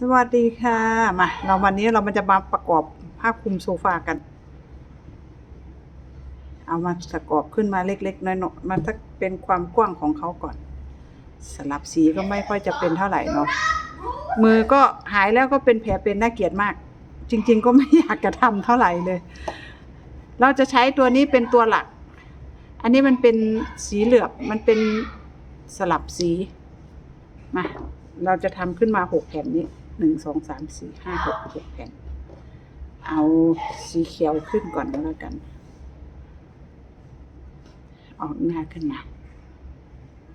สวัสดีค่ะ มาเราวันนี้เรามันจะมาประกอบผ้าคลุมโซฟากัน เอามาประกอบขึ้นมาเล็กๆน้อยๆมันสักเป็นความกว้างของเขาก่อน สลับสีก็ไม่ค่อยจะเป็นเท่าไหร่เนาะมือก็หายแล้วก็เป็นแผลเป็นน่าเกลียดมาก จริง ๆ ก็ไม่อยากจะทำเท่าไหร่เลย เราจะใช้ตัวนี้เป็นตัวหลัก อันนี้มันเป็นสีเหลือบมันเป็นสลับสีมาเราจะทำขึ้นมาหกแผ่นนี้ หนึ่งสองสามสี่ห้าหกหกแผ่น เอาสีเขียวขึ้นก่อนก็แล้วกัน ออกหน้าขึ้นมา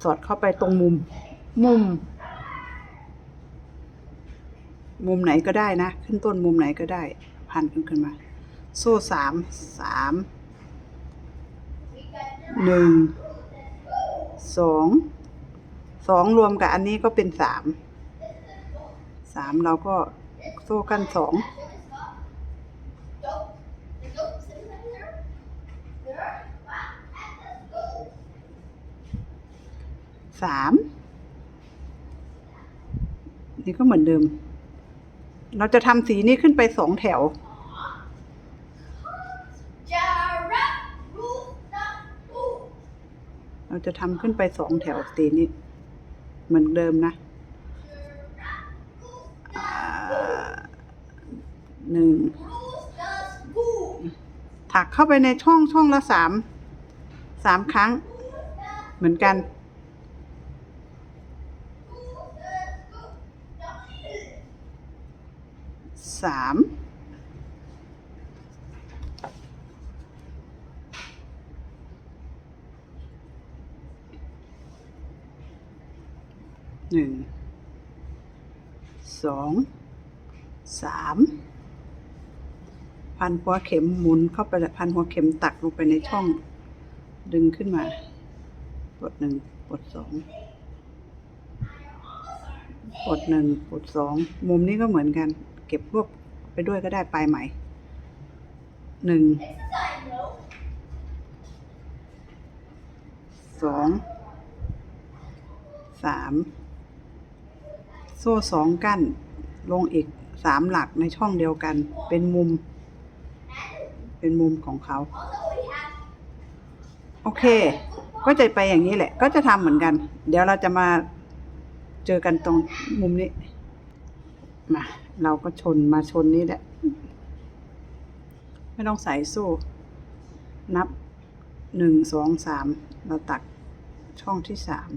สอดเข้าไปตรงมุม มุม มุมไหนก็ได้นะ ขึ้นต้นมุมไหนก็ได้ พันขึ้นขึ้นมา โซ่สามสามหนึ่งสองสองรวมกับอันนี้ก็เป็นสามสามเราก็โซ่กั้นสองสามนี่ก็เหมือนเดิม เราจะทำสีนี้ขึ้นไปสองแถวเราจะทำขึ้นไปสองแถวสีนี้ เหมือนเดิมนะ หนึ่งถักเข้าไปในช่องช่องละสามสามครั้ง เหมือนกัน สามหนึ่งสองสาม พันหัวเข็มหมุนเข้าไปพันหัวเข็มตักลงไปในช่อง ดึงขึ้นมากดหนึ่งกดสองกดหนึ่งกดสองมุมนี้ก็เหมือนกัน เก็บรวบไปด้วยก็ได้ปลายไหมหนึ่งสองสามโซ่สองกั้น ลงอีกสามหลักในช่องเดียวกัน เป็นมุม เป็นมุมของเขา โอเค ก็จะไปอย่างนี้แหละ ก็จะทำเหมือนกัน เดี๋ยวเราจะมาเจอกันตรงมุมนี้มาเราก็ชนมาชนนี้แหละ ไม่ต้องใส่โซ่นับหนึ่งสองสามเราตัดช่องที่สาม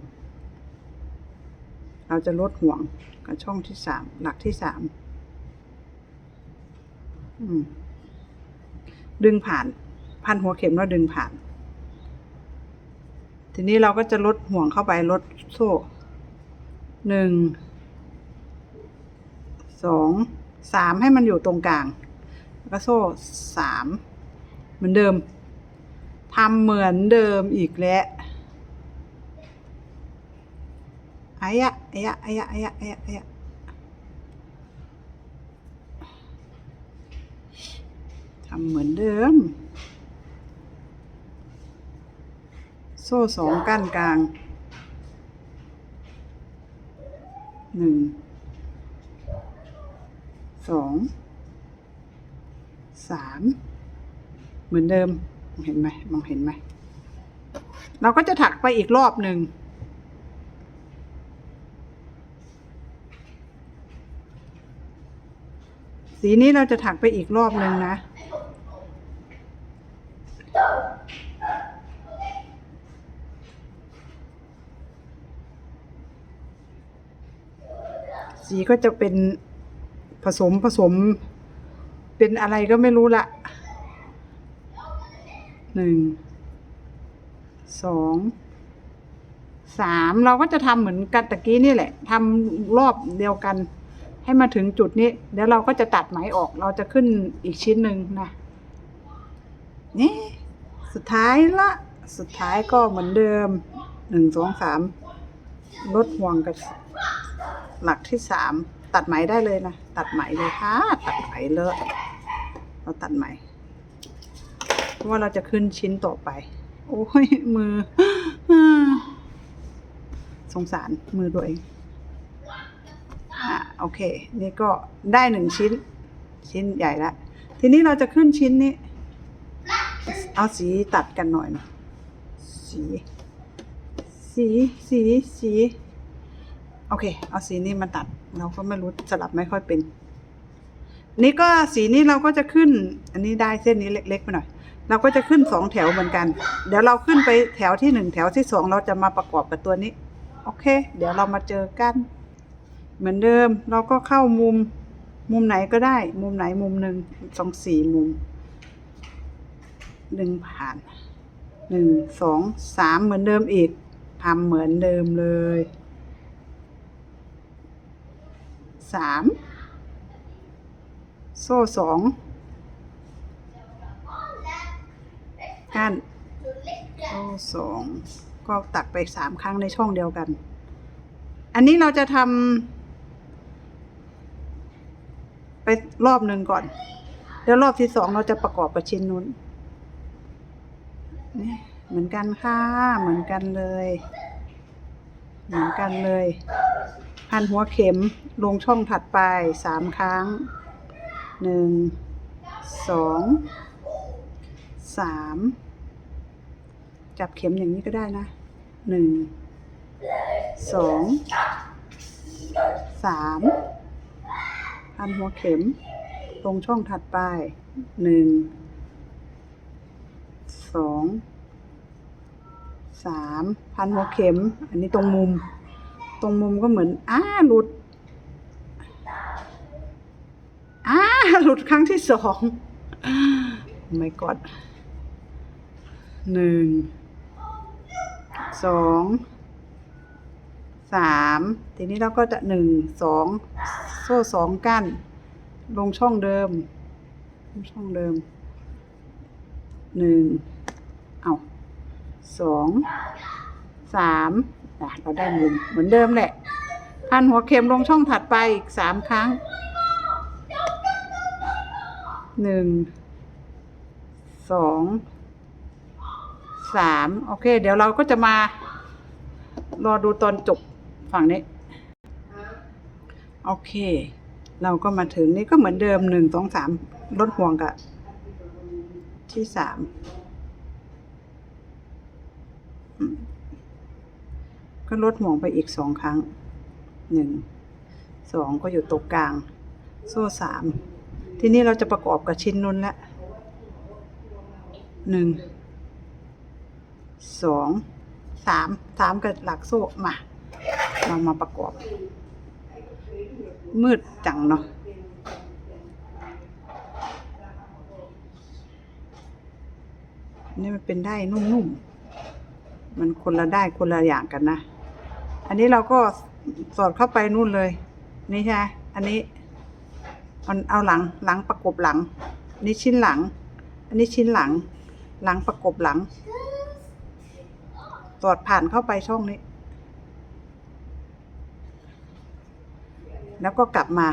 เราจะลดห่วงกับช่องที่สามหลักที่สามอืม ดึงผ่าน พันหัวเข็มแล้วดึงผ่าน ทีนี้เราก็จะลดห่วงเข้าไปลดโซ่หนึ่งสองสามให้มันอยู่ตรงกลางแล้วก็โซ่สามเหมือนเดิมทำเหมือนเดิมอีกแล้วอายะอายะอายะอายะอายะอายะ ทำเหมือนเดิม โซ่สองก้านกลางหนึ่งสองสามเหมือนเดิมมองเห็นไหมมองเห็นไหมเราก็จะถักไปอีกรอบหนึ่งสีนี้เราจะถักไปอีกรอบหนึ่งนะ สีก็จะเป็นผสมผสม เป็นอะไรก็ไม่รู้ละหนึ่งสองสามเราก็จะทำเหมือนกันตะกี้นี่แหละทำรอบเดียวกัน ให้มาถึงจุดนี้ เดี๋ยวเราก็จะตัดไหมออก เราจะขึ้นอีกชิ้นหนึ่งนะ นี่สุดท้ายละ สุดท้ายก็เหมือนเดิมหนึ่งสองสามลดห่วงกับ หลักที่สามตัดไหมได้เลยนะ ตัดไหมเลยค่ะ ตัดไหมเลอะเราตัดไหมเพราะว่าเราจะขึ้นชิ้นต่อไป โอ้ยมือสงสารมือตัวเองอะโอโอเค นี่ก็ได้หนึ่งชิ้น ชิ้นใหญ่ละทีนี้เราจะขึ้นชิ้นนี้ เอาสีตัดกันหน่อยนะสี สีสีสี โอเค เอาสีนี้มาตัด เราก็ไม่รู้สลับไม่ค่อยเป็น นี่ก็สีนี้เราก็จะขึ้น อันนี้ได้เส้นนี้เล็กๆไปหน่อย เราก็จะขึ้นสองแถวเหมือนกัน เดี๋ยวเราขึ้นไปแถวที่หนึ่งแถวที่สองเราจะมาประกอบกับตัวนี้ โอเค เดี๋ยวเรามาเจอกัน เหมือนเดิม เราก็เข้ามุม มุมไหนก็ได้ มุมไหนมุมหนึ่งสองสี่มุมหนึ่งผ่านหนึ่งสองสามเหมือนเดิมอีกทำเหมือนเดิมเลย สามโซ่สองก้นโซ่สองก็ตักไปสามครั้งในช่องเดียวกัน อันนี้เราจะทำไปรอบหนึ่งก่อนเดี๋ยวรอบที่สองเราจะประกอบกับชิ้นนู้นนี่เหมือนกันค่ะ เหมือนกันเลย เหมือนกันเลย พันหัวเข็มลงช่องถัดไปสามครั้งหนึ่งสองสามจับเข็มอย่างนี้ก็ได้นะหนึ่งสองสามพันหัวเข็มตรงช่องถัดไปหนึ่งสองสามพันหัวเข็ม อันนี้ตรงมุม ตรงมุมก็เหมือน อ้าหลุด อ้าหลุดครั้งที่สองไม่กดหนึ่งสองสามทีนี้เราก็จะหนึ่งสองโซ่สองกั้น ลงช่องเดิม ช่องเดิมหนึ่งเอาสองสาม อะเราได้มุมเหมือนเดิมแหละ พันหัวเข็มลงช่องถัดไปอีกสามครั้งหนึ่งสองสามโอเค เดี๋ยวเราก็จะมา รอดูตอนจบฝั่งนี้ โอเค เราก็มาถึงนี่ก็เหมือนเดิมหนึ่งสองสามลดห่วงกับที่สามอืม ก็ลดห่วงไปอีกสองครั้งหนึ่งสองก็อยู่ตรงกลาง โซ่สามทีนี้เราจะประกอบกับชิ้นนุ่นแล้วหนึ่งสองสามสามกับหลักโซ่มาเรามาประกอบ มืดจังเนาะนี่มันเป็นได้นุ่มๆ มันคนละได้คนละอย่างกันนะ อันนี้เราก็สอดเข้าไปนู่นเลย นี่ใช่ไหมอันนี้มันเอาหลังหลังประกบหลัง นี่ชิ้นหลัง อันนี้ชิ้นหลัง หลังประกบหลัง สอดผ่านเข้าไปช่องนี้ แล้วก็กลับมา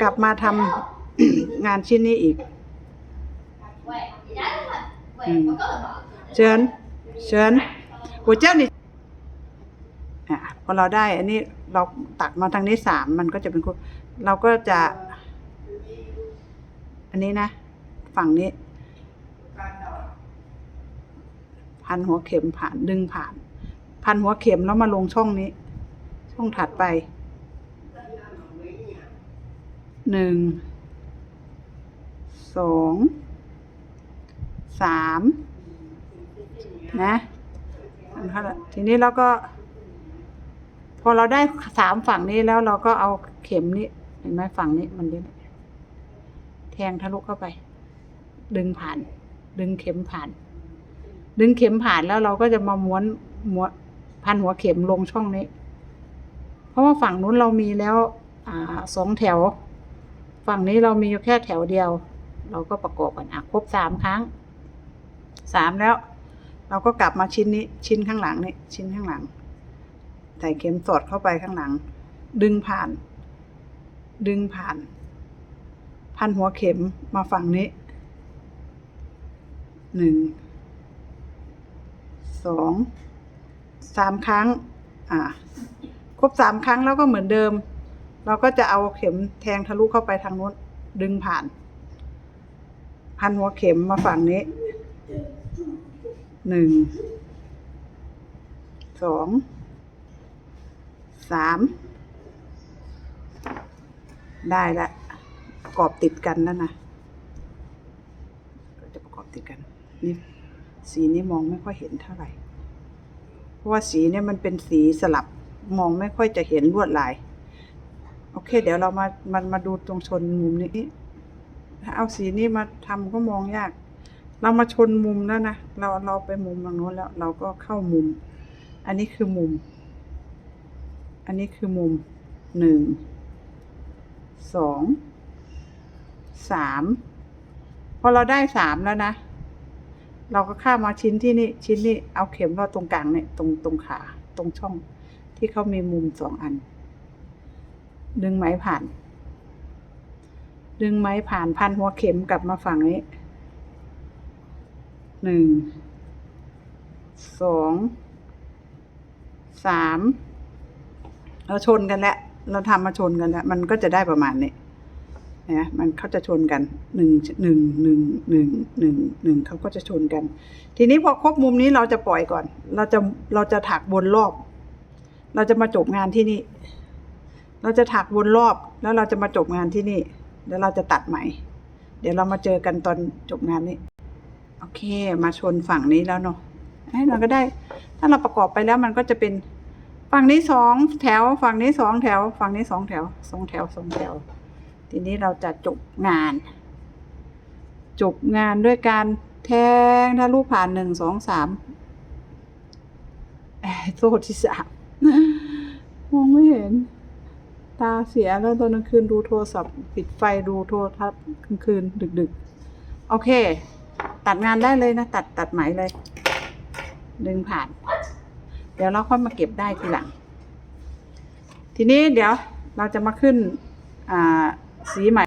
กลับมาทำงานชิ้นนี้อีกเชิญเชิญหัวเจ้านี่ พอเราได้ อันนี้เราตักมาทางนี้สามมันก็จะเป็นคู่เราก็จะ อันนี้นะ ฝั่งนี้พันหัวเข็มผ่านดึงผ่าน พันหัวเข็มแล้วมาลงช่องนี้ ช่องถัดไปหนึ่งสองสามนะทีนี้เราก็ อเราได้สามฝั่งนี้แล้วเราก็เอาเข็มนี้เห็นไหมฝั่งนี้มันนี้แทงทะลุเข้าไป ดึงผ่าน ดึงเข็มผ่าน ดึงเข็มผ่านแล้วเราก็จะมาม้วนม้วนพันหัวเข็มลงช่องนี้ เพราะว่าฝั่งนู้นเรามีแล้วอ่าสองแถว ฝั่งนี้เรามีอยู่แค่แถวเดียว เราก็ประกอบกันอะครบสามครั้งสามแล้ว เราก็กลับมาชิ้นนี้ชิ้นข้างหลังนี่ชิ้นข้างหลัง ใส่เข็มสอดเข้าไปข้างหลัง ดึงผ่าน ดึงผ่าน พันหัวเข็มมาฝั่งนี้หนึ่งสองสามครั้ง อ่า ครบสามครั้งแล้วก็เหมือนเดิม เราก็จะเอาเข็มแทงทะลุเข้าไปทางนู้นดึงผ่าน พันหัวเข็มมาฝั่งนี้หนึ่งสอง สามได้ละประกอบติดกันแล้วนะก็จะประกอบติดกันนี่สีนี้มองไม่ค่อยเห็นเท่าไหร่ เพราะว่าสีเนี่ยมันเป็นสีสลับมองไม่ค่อยจะเห็นลวดลาย โอเค เดี๋ยวเรามามามาดูตรงชนมุมนี้ถ้าเอาสีนี้มาทำก็มองยาก เรามาชนมุมแล้วนะเราเราไปมุมตรงโน้นแล้ว เราก็เข้ามุม อันนี้คือมุม อันนี้คือมุมหนึ่งสองสามพอเราได้สามแล้วนะ เราก็ข้ามมาชิ้นที่นี่ชิ้นนี้เอาเข็มเราตรงกลางเนี่ยตรงตรงขาตรงช่องที่เขามีมุมสองอัน ดึงไหมผ่าน ดึงไหมผ่านพันหัวเข็มกลับมาฝั่งนี้หนึ่งสองสาม เราชนกันแล้วเราทำมาชนกันแล้วมันก็จะได้ประมาณนี้นะมันเขาจะชนกันหนึ่งหนึ่งหนึ่งหนึ่งหนึ่งหนึ่งเขาก็จะชนกัน ทีนี้พอครบมุมนี้เราจะปล่อยก่อน เราจะเราจะถักวนรอบ เราจะมาจบงานที่นี่ เราจะถักวนรอบแล้วเราจะมาจบงานที่นี่เดี๋ยวเราจะตัดใหม่ เดี๋ยวเรามาเจอกันตอนจบงานนี้โอเค มาชนฝั่งนี้แล้วเนาะให้เราก็ได้ ถ้าเราประกอบไปแล้วมันก็จะเป็น ฝั่งนี้สองแถว ฝั่งนี้สองแถว ฝั่งนี้สองแถวสองแถวสองแถว ทีนี้เราจะจบงาน จบงานด้วยการแทงทะลุผ่านหนึ่งสองสามเอ้โซ่ที่สามมองไม่เห็น ตาเสียแล้วตอนกลางคืนดูโทรศัพท์ ปิดไฟดูโทรทัศน์กลางคืนดึกๆ โอเค ตัดงานได้เลยนะ ตัดตัดไหมเลย ดึงผ่าน เดี๋ยวเราค่อยมาเก็บได้ทีหลัง ทีนี้เดี๋ยวเราจะมาขึ้นสีใหม่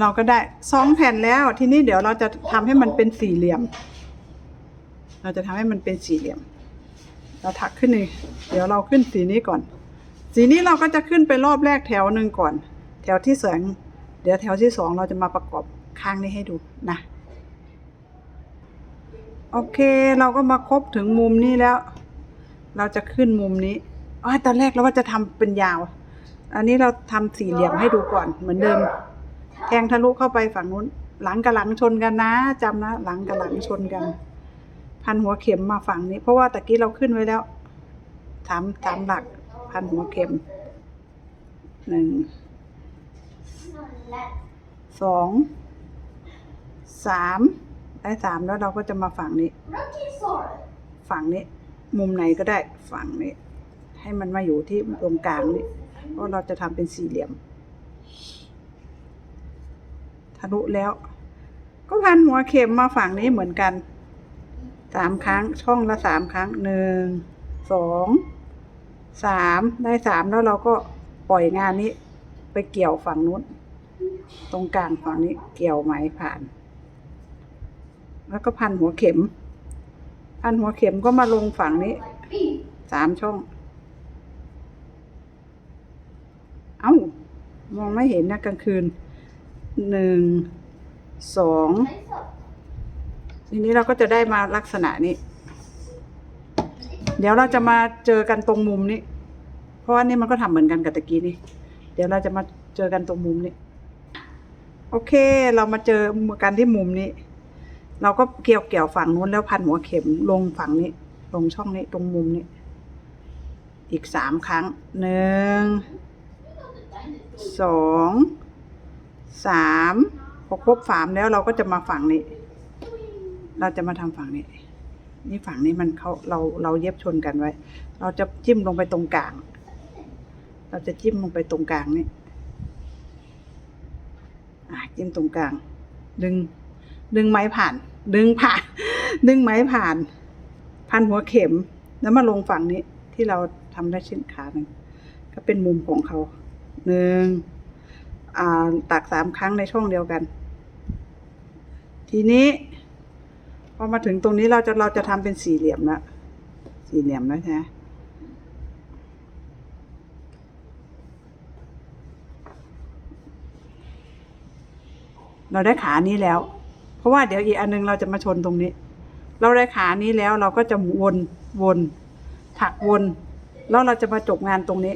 เราก็ได้สองแผ่นแล้ว ทีนี้เดี๋ยวเราจะทำให้มันเป็นสี่เหลี่ยม เราจะทำให้มันเป็นสี่เหลี่ยม เราถักขึ้นนี่เดี๋ยวเราขึ้นสีนี้ก่อน สีนี้เราก็จะขึ้นไปรอบแรกแถวหนึ่งก่อน แถวที่สองเดี๋ยวแถวที่สองเราจะมาประกอบข้างนี้ให้ดูนะโอเค เราก็มาครบถึงมุมนี้แล้ว เราจะขึ้นมุมนี้อ๋อตอนแรกเราว่าจะทำเป็นยาว อันนี้เราทำสี่เหลี่ยมให้ดูก่อนเหมือนเดิม แทงทะลุเข้าไปฝั่งนู้น หลังกับหลังชนกันนะจำนะ หลังกับหลังชนกัน พันหัวเข็มมาฝั่งนี้ เพราะว่าตะกี้เราขึ้นไว้แล้วถามถามหลัก พันหัวเข็มหนึ่งสองสามได้สามแล้วเราก็จะมาฝั่งนี้ ฝั่งนี้ มุมไหนก็ได้ฝั่งนี้ ให้มันมาอยู่ที่ตรงกลางนี้เพราะเราจะทำเป็นสี่เหลี่ยม ทะลุแล้ว ก็พันหัวเข็มมาฝั่งนี้เหมือนกันสามครั้งช่องละสามครั้งหนึ่งสองสามได้สามแล้วเราก็ปล่อยงานนี้ ไปเกี่ยวฝั่งนู้น ตรงกลางฝั่งนี้เกี่ยวไหมผ่าน แล้วก็พันหัวเข็ม พันหัวเข็มก็มาลงฝั่งนี้สามช่อง เอ้ามองไม่เห็นนะกลางคืนหนึ่งสองทีนี้เราก็จะได้มาลักษณะนี้ เดี๋ยวเราจะมาเจอกันตรงมุมนี้ เพราะว่านี่มันก็ทำเหมือนกันกับตะกี้นี่เดี๋ยวเราจะมาเจอกันตรงมุมนี้ โอเค เรามาเจอกันที่มุมนี้ เราก็เกี่ยวเกี่ยวฝั่งนู้นแล้วพันหัวเข็มลงฝั่งนี้ ลงช่องนี้ตรงมุมนี้ อีกสามครั้งหนึ่งสองสามพอครบสามแล้วเราก็จะมาฝั่งนี้ เราจะมาทำฝั่งนี้ นี่ฝั่งนี้มันเขาเราเราเย็บชนกันไว้ เราจะจิ้มลงไปตรงกลาง เราจะจิ้มลงไปตรงกลางนี่อะจิ้มตรงกลางดึง ดึงไม้ผ่าน ดึงผ่าน ดึงไม้ผ่าน พันหัวเข็มแล้วมาลงฝั่งนี้ที่เราทำได้เช่นขาหนึ่งก็เป็นมุมของเขาหนึ่งตักสามครั้งในช่องเดียวกัน ทีนี้พอมาถึงตรงนี้เราจะเราจะทำเป็นสี่เหลี่ยมแล้วสี่เหลี่ยมแล้วใช่ไหมเราได้ขานี้แล้ว ราะว่าเดี๋ยวอีกอันนึงเราจะมาชนตรงนี้ เราได้ขานี้แล้วเราก็จะวนวนผลักวนแล้วเราจะมาจบงานตรงนี้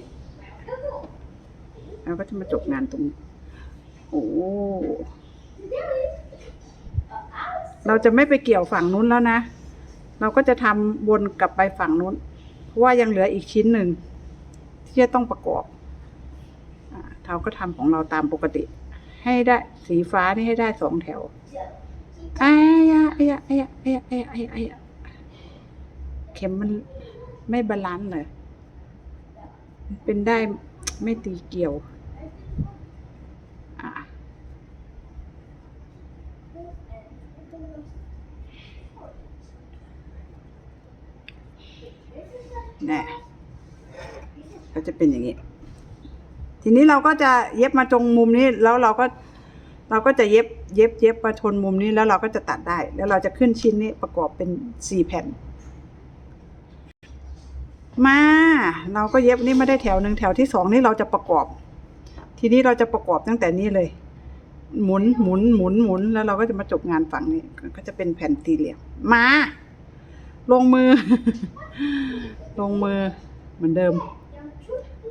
เราก็จะมาจบงานตรงนี้โอ้เราจะไม่ไปเกี่ยวฝั่งนู้นแล้วนะ เราก็จะทำวนกลับไปฝั่งนู้น เพราะว่ายังเหลืออีกชิ้นหนึ่งที่จะต้องประกอบเราก็ทำของเราตามปกติ ให้ได้สีฟ้านี่ให้ได้สองแถว ไอ้ยะไอ้ยะไอ้ยะไอ้ยะไอ้ยะไอ้ยะอ้ยะเข็มมันไม่บาลานซ์เลยเป็นได้ไม่ตีเกี่ยวอะนี่ก็จะเป็นอย่างนี้ ทีนี้เราก็จะเย็บมาตรงมุมนี้แล้วเราก็ เราก็จะเย็บเย็บเย็บมาชนมุมนี้แล้วเราก็จะตัดได้ แล้วเราจะขึ้นชิ้นนี้ประกอบเป็นสี่แผ่น มา เราก็เย็บนี่ไมาได้แถวหนึ่งแถวที่สองนี่เราจะประกอบ ทีนี้เราจะประกอบตั้งแต่นี้เลย หมุนหมุนหมุนหมุนแล้วเราก็จะมาจบงานฝั่งนี้ ก็จะเป็นแผ่นสี่เหลี่ยมมา ลงมือ ลงมือเหมือนเดิม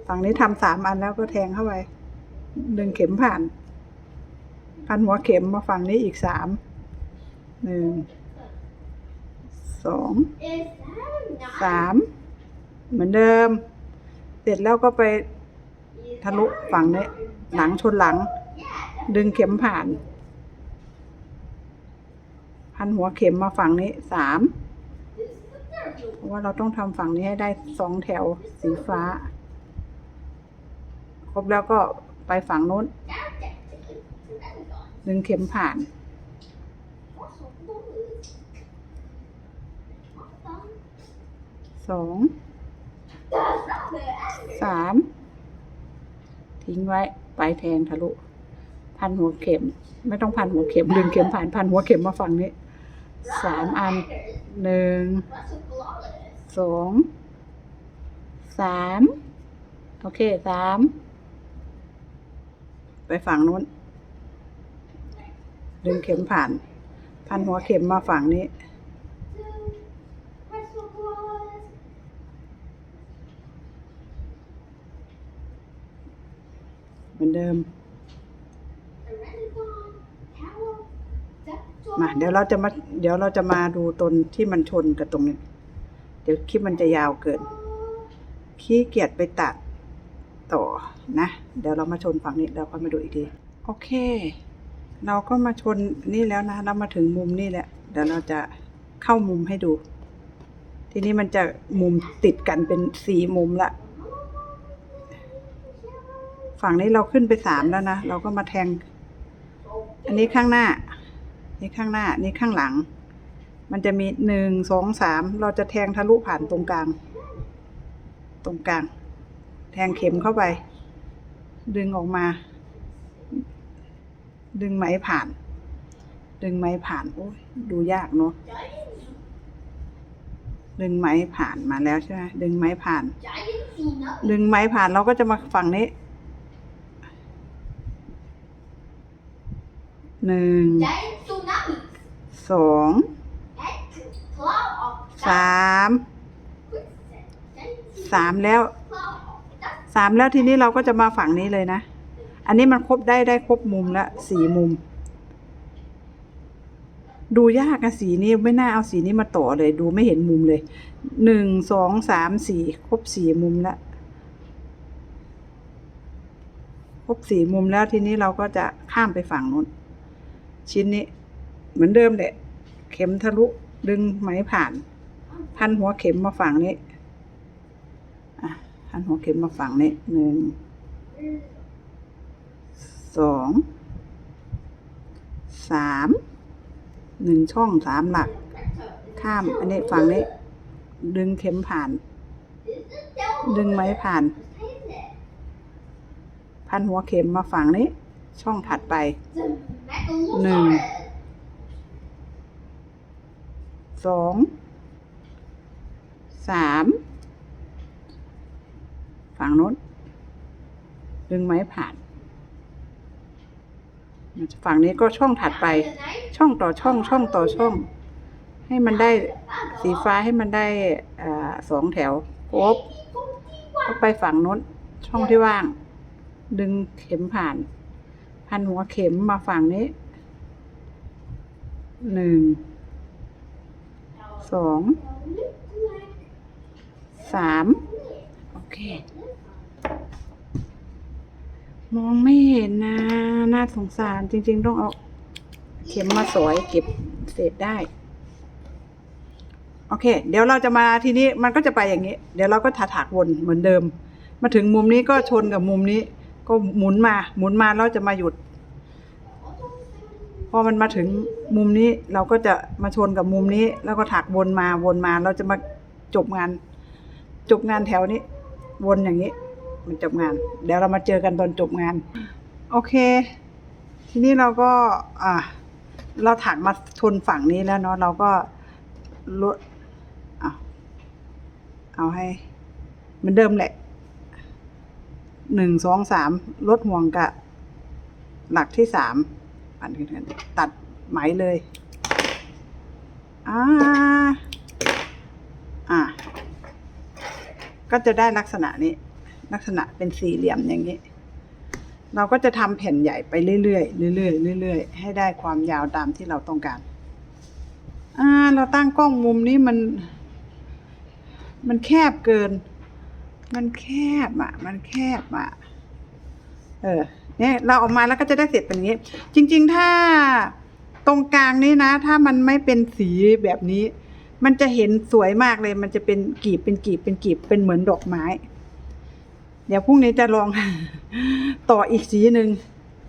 ฝั่งนี้ทำสามอันแล้วก็แทงเข้าไปดึงเข็มผ่าน พันหัวเข็มมาฝั่งนี้อีกสามหนึ่งสองสามเหมือนเดิม เสร็จแล้วก็ไปทะลุฝั่งนี้หลังชนหลัง ดึงเข็มผ่าน พันหัวเข็มมาฝั่งนี้สามเพราะว่าเราต้องทำฝั่งนี้ให้ได้สองแถวสีฟ้า ครบแล้วก็ไปฝั่งนู้น ดึงเข็มผ่าน สอง สาม ทิ้งไว้ไปแทงทะลุ พันหัวเข็ม ไม่ต้องพันหัวเข็มดึงเข็มผ่านพันหัวเข็มมาฝั่งนี้ สามอัน หนึ่ง สอง สาม โอเค สาม ไปฝั่งนู้น ดึงเข็มผ่าน พันหัวเข็มมาฝั่งนี้ เหมือนเดิม มาเดี๋ยวเราจะมา เดี๋ยวเราจะมาดูตนที่มันชนกับตรงนี้ เดี๋ยวคลิปมันจะยาวเกิน ขี้เกียจไปตัดต่อนะ เดี๋ยวเรามาชนฝั่งนี้เราก็มาดูอีกที โอเค เราก็มาชนนี่แล้วนะ เรามาถึงมุมนี่แหละ เดี๋ยวเราจะเข้ามุมให้ดู ทีนี้มันจะมุมติดกันเป็นสี่มุมละ ฝั่งนี้เราขึ้นไปสามแล้วนะ เราก็มาแทง อันนี้ข้างหน้า นี่ข้างหน้า นี่ข้างหลัง มันจะมีหนึ่งสองสาม เราจะแทงทะลุผ่านตรงกลาง ตรงกลาง แทงเข็มเข้าไป ดึงออกมา ดึงไหมผ่าน ดึงไหมผ่านโอ้ยดูยากเนาะดึงไหมผ่านมาแล้วใช่ไหมดึงไหมผ่าน ดึงไหมผ่านเราก็จะมาฝั่งนี้หนึ่งสองสามสามแล้วสามแล้วทีนี้เราก็จะมาฝั่งนี้เลยนะ อันนี้มันครบได้ได้ครบมุมละสี่มุม ดูยากอะสีนี้ไม่น่าเอาสีนี้มาต่อเลย ดูไม่เห็นมุมเลยหนึ่งสองสามสี่ครบสี่มุมละครบสี่มุมแล้วทีนี้เราก็จะข้ามไปฝั่งนู้นชิ้นนี้ เหมือนเดิมแหละเข็มทะลุดึงไหมผ่าน พันหัวเข็มมาฝั่งนี้อะพันหัวเข็มมาฝั่งนี้หนึ่ง สองสามหนึ่งช่องสามหลัก ข้ามอันนี้ฝั่งนี้ ดึงเข็มผ่าน ดึงไม้ผ่าน พันหัวเข็มมาฝั่งนี้ ช่องถัดไปหนึ่งสองสามฝั่งโน้นดึงไม้ผ่าน ฝั่งนี้ก็ช่องถัดไป ช่องต่อช่อง ช่องต่อช่อง ให้มันได้สีฟ้าให้มันได้อ่าสองแถวครบก็ไปฝั่งนู้นช่องที่ว่าง ดึงเข็มผ่าน พันหัวเข็มมาฝั่งนี้หนึ่งสองสามโอเค มองไม่เห็นนะ น่าสงสารจริง ๆ ต้องเอาเข็มมาสอยเก็บเศษได้ โอเค เดี๋ยวเราจะมาทีนี้มันก็จะไปอย่างนี้ เดี๋ยวเราก็ถาถากวนเหมือนเดิม มาถึงมุมนี้ก็ชนกับมุมนี้ ก็หมุนมา หมุนมาแล้วจะมาหยุด พอมันมาถึงมุมนี้เราก็จะมาชนกับมุมนี้ แล้วก็ถักวนมาวนมา เราจะมาจบงาน จบงานแถวนี้ วนอย่างนี้ มันจบงาน เดี๋ยวเรามาเจอกันตอนจบงาน โอเค ทีนี้เราก็อ่าเราถักมาชนฝั่งนี้แล้วเนาะเราก็ลดเอะเอาให้เหมือนเดิมแหละหนึ่งสองสามลดห่วงกับหลักที่สามปันขึ้นกันตัดไหมเลยอ่าอ่าก็จะได้ลักษณะนี้ ลักษณะเป็นสี่เหลี่ยมอย่างนี้ เราก็จะทำแผ่นใหญ่ไปเรื่อยๆเรื่อยๆเรื่อยๆให้ได้ความยาวตามที่เราต้องการ อ่า เราตั้งกล้องมุมนี้มัน มันแคบเกิน มันแคบอะ มันแคบอะ เออ เนี่ย เราออกมาแล้วก็จะได้เสร็จเป็นอย่างนี้ จริง ๆ ถ้าตรงกลางนี้นะ ถ้ามันไม่เป็นสีแบบนี้มันจะเห็นสวยมากเลย มันจะเป็นกีบเป็นกีบเป็นกีบเป็นเหมือนดอกไม้ เดี๋ยวพรุ่งนี้จะลอง ต่ออีกสีหนึ่ง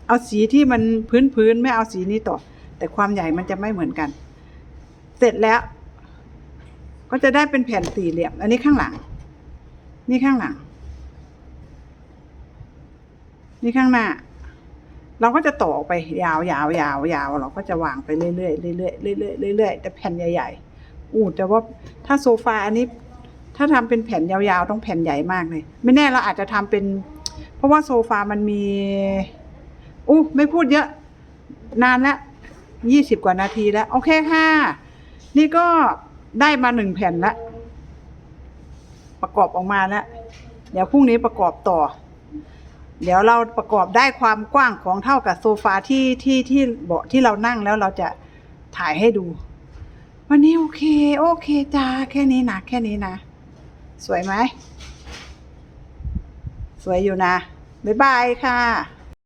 เอาสีที่มันพื้นพื้นๆไม่เอาสีนี้ต่อ แต่ความใหญ่มันจะไม่เหมือนกัน เสร็จแล้ว ก็จะได้เป็นแผ่นสี่เหลี่ยม อันนี้ข้างหลัง นี่ข้างหลัง นี่ข้างหน้า เราก็จะต่อออกไป ยาวยาวยาวยาวเราก็จะวางไปเรื่อยๆเรื่อยๆเรื่อยๆเรื่อยๆแต่แผ่นใหญ่ๆอู้แต่ว่าถ้าโซฟาอันนี้ ถ้าทำเป็นแผ่นยาวๆ ต้องแผ่นใหญ่มากเลย ไม่แน่เราอาจจะทำเป็น เพราะว่าโซฟามันมีอู้ไม่พูดเยอะ นานแล้วยี่สิบกว่านาทีแล้ว โอเคค่ะ นี่ก็ได้มาหนึ่งแผ่นล้วประกอบออกมาแล้ว เดี๋ยวพรุ่งนี้ประกอบต่อ เดี๋ยวเราประกอบได้ความกว้างของเท่ากับโซฟาที่ที่ที่เบาะที่เรานั่งแล้วเราจะถ่ายให้ดู วันนี้โอเค โอเคจ้าแค่นี้นะแค่นี้นะ สวยไหม สวยอยู่นะ บ๊ายบายค่ะ